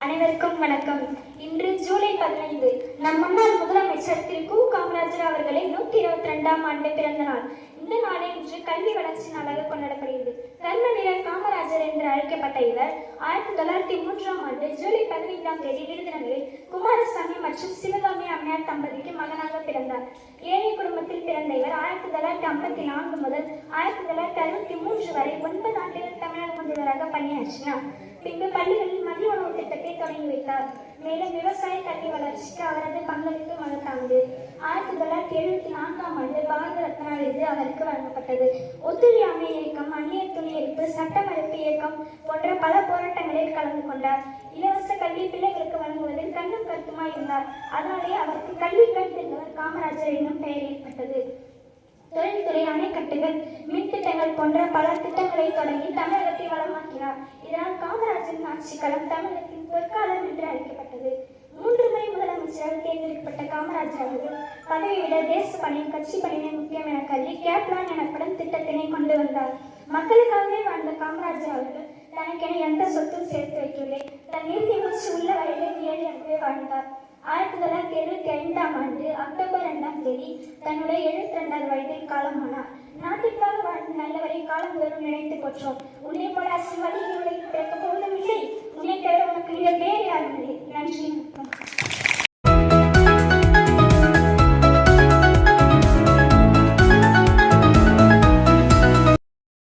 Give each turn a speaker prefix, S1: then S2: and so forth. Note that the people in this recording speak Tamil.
S1: அனைவருக்கும் வணக்கம். இன்று ஜூலை பதினைந்து நம் முன்னாள் முதலமைச்சர் திரு. கு. காமராஜர் அவர்களை நூத்தி இருபத்தி ரெண்டாம் ஆண்டு பிறந்த நாள். இந்த நாளை இன்று கல்வி வளர்ச்சி நாளாக கொண்டாடப்படுகிறது. கர்மவீரர் காமராஜர் என்று அழைக்கப்பட்ட இவர் ஆயிரத்தி தொள்ளாயிரத்தி மூன்றாம் ஆண்டு ஜூலை பதினைந்தாம் தேதி விருதுநகரில் குமாரசாமி மற்றும் சிவகாமி அம்மையார் தம்பதிக்கு மகனாக பிறந்தார். ஏழை குடும்பத்தில் பிறந்த இவர் ஆயிரத்தி தொள்ளாயிரத்தி ஐம்பத்தி நான்கு முதல் ஆயிரத்தி தொள்ளாயிரத்தி அறுபத்தி மூன்று வரை ஒன்பது ஆண்டுகள் தமிழக முதல்வராக பணியாற்றினார் பின்பு பள்ளிகளில் மதிய உணவு திட்டத்தை தொடங்கி வைத்தார். மேலும் விவசாய கல்வி வளர்ச்சிக்கு அவரது பங்களிப்பு மகத்தானது ஆயிரத்தி தொள்ளாயிரத்தி எழுபத்தி நான்காம் ஆண்டு பாரத ரத்னா விருது அவருக்கு வழங்கப்பட்டது. ஒத்துழையாமை இயக்கம் அந்நிய துணி எதிர்ப்பு சட்ட மறுப்பு இயக்கம் போன்ற பல போராட்டங்களில் கலந்து கொண்டார். இலவச கல்வி பிள்ளைகளுக்கு வழங்குவதில் கண்ணும் கருத்துமாய் இருந்தார். அதனாலே அவருக்கு கல்வி கண்டிருந்தவர் காமராஜர் என்னும் பெயர் ஏற்பட்டது. தொழில்துறை அணைக்கட்டுகள் மின் திட்டங்கள் போன்ற பல திட்டங்களை தொடங்கி தமிழகத்தை இதனால் காமராஜரின் ஆட்சி காலம் தமிழகத்தின் பொற்காலம் என்று அழைக்கப்பட்டது. மூன்று முறை முதலமைச்சராக தேர்ந்தெடுக்கப்பட்ட காமராஜர் அவர்கள் பதவியிட தேச பணியும் கட்சி பணியை முக்கியம் என கருதி கேப்லான் எனப்படும் திட்டத்தினை கொண்டு வந்தார். மக்களுக்காகவே வாழ்ந்த காமராஜர் அவர்கள் தனக்கென எந்த சொத்தும் சேர்த்து வைக்கவில்லை. தன் இறுதி மூச்சு உள்ள வரையிலே ஏழையாகவே வாழ்ந்தார். ஆயிரத்தி தொள்ளாயிரத்தி எழுபத்தி ஐந்தாம் ஆண்டு அக்டோபர் இரண்டாம் தேதி தன்னுடைய எழுபத்தி ரெண்டாவது வயதில் காலமானார். நாட்டிற்காக வாழ்ந்த நல்லவரை நினைத்து கொற்றோம் உன்னை போல அசிவதி